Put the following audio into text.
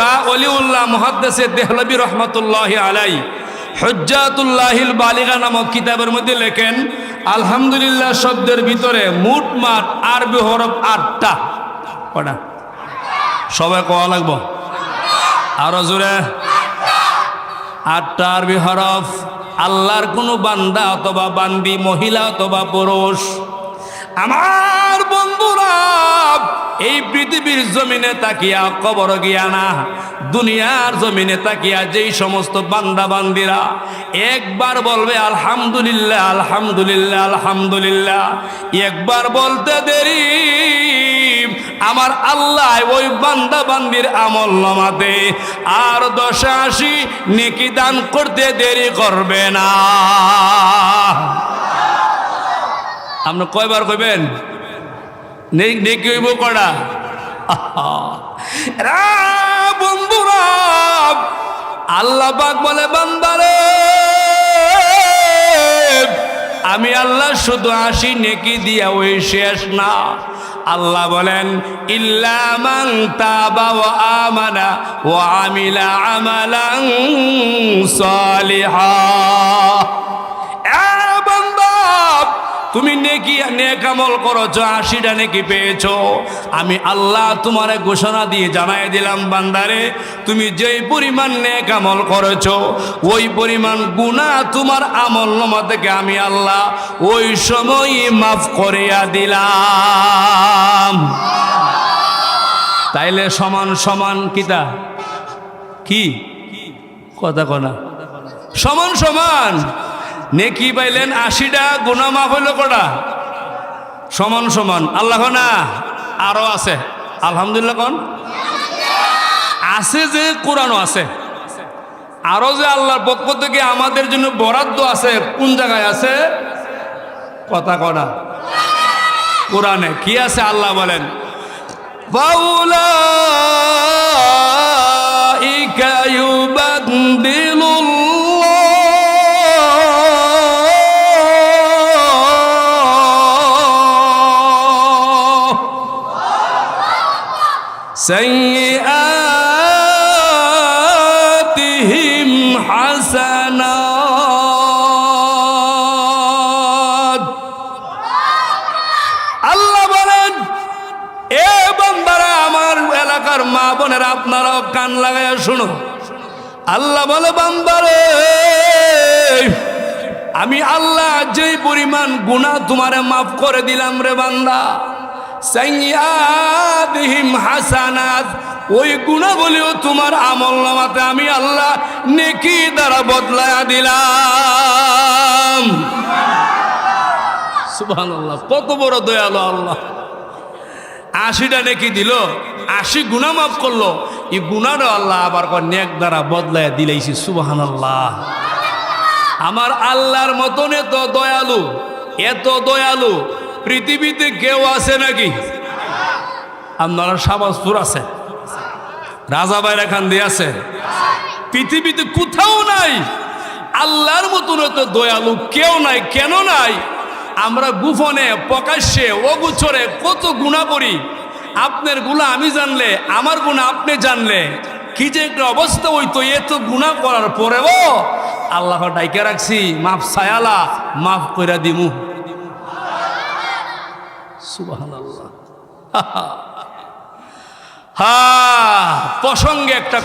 শাহ অলিউল্লাহ মহাদ্দেসে দেহলবি রহমতুল্লাহ আলাই হজ্জাতুল্লাহিল বালিগা নামক কিতাবের মধ্যে লেখেন, আলহামদুলিল্লাহ শব্দের ভিতরে মুট মাঠ আরবি হরফ আটটা। কটা সবাই কওয়া লাগবো? আরও জোরে। আটটা আরবি হরফ। আল্লাহর কোনো বান্দা অথবা বান্দি, মহিলা অথবা পুরুষ। আমার বন্ধুরা, এই পৃথিবীর জমিনে তাকিয়া কবর গিয়া না, দুনিয়ার জমিনে তাকিয়া যেই সমস্ত বান্দা বান্দিরা একবার বলবে, আলহামদুলিল্লাহ আলহামদুলিল্লাহ আলহামদুলিল্লাহ। একবার বলতে দেরি, আমার আল্লাহ ওই বান্দা বান্দির আমল নামাতে আর দশে আশি নেকি দান করতে দেরি করবে না। আপনি কয়বার কইবেন? নেকি হইব। রা বন্ধুরা আল্লাহ পাক বলে, বান্দারে, আমি আল্লাহ শুধু আসি নেকি দিয়া, ওই শেষ না। আল্লাহ বলেন ইল্লামাং তাবা ওয়া আমানা ওয়া আমিলা আমালাং সালিহা। তুমি নেকি নেক আমল করেছ আশিটা নেকি পেয়েছ। আমি আল্লাহ তোমার ঘোষণা দিয়ে জানাই দিলাম, বান্দারে, তুমি যেই পরিমাণ নেক আমল করেছ, ওই পরিমাণ গুণা তোমার আমল নামা থেকে আমি আল্লাহ ওই সময় মাফ করিয়া দিলাম। তাইলে সমান সমান কিতা? কি? কথা কনা। সমান সমান। নেকি পাইলেন আশিটা গুনামা হইল কটা? সমান সমান। আল্লাহ না আরও আছে। আলহামদুলিল্লাহ কন। আছে যে, কোরআনও আছে। আরও যে আল্লাহর পক্ষ থেকে আমাদের জন্য বরাদ্দ আছে, কোন জায়গায় আছে? কথা কটা কোরআনে কি আছে? আল্লাহ বলেন, বাউলা সাইয়াতিহিম হাসানাত আল্লাহ বলেন, এ বান্দারা, আমার এলাকার মা বোনেরা, আপনারাও কান লাগাইয়া শুনো। আল্লাহ বলে, বান্দারে, আমি আল্লাহ যেই পরিমাণ গুণা তোমারে মাফ করে দিলাম রে বান্দা। সাইয়াদিহিম হাসানাত। ওই গুণাবলীও তোমার আমল নামাতে আমি আল্লাহ নেকি দ্বারা বদলায়া দিলাম। সুবহানাল্লাহ, কত বড় দয়ালু আল্লাহ। আশিটা নেকি দিল, আশি গুণা মাফ করল। এই গুণারও আল্লাহ আবার নেক দ্বারা বদলায় দিলাইছি সুবাহান আল্লাহ আমার আল্লাহর মতন এত দয়ালু এত দয়ালু পৃথিবীতে কেউ আছে নাকি? আপনারা সাবাজপুর আছে। রাজা বাইরা খান দিয়ে আছে। পৃথিবীতে কোথাও নাই। আল্লাহর মতন এত দয়ালু কেউ নাই। কেন নাই? আমরা গুফনে প্রকাশ্যে অগুছরে কত গুণা করি। আপনার গুণা আমি জানলে, আমার গুণা আপনি জানলে। কি যে একটা অবস্থা ওই হইতো এত গুণা করার পরেও আল্লাহ ডাইকে রাখছি, মাফ সায়ালা মাফ কইরা দিমু। সুবহানাল্লাহ। হা প্রসঙ্গে একটা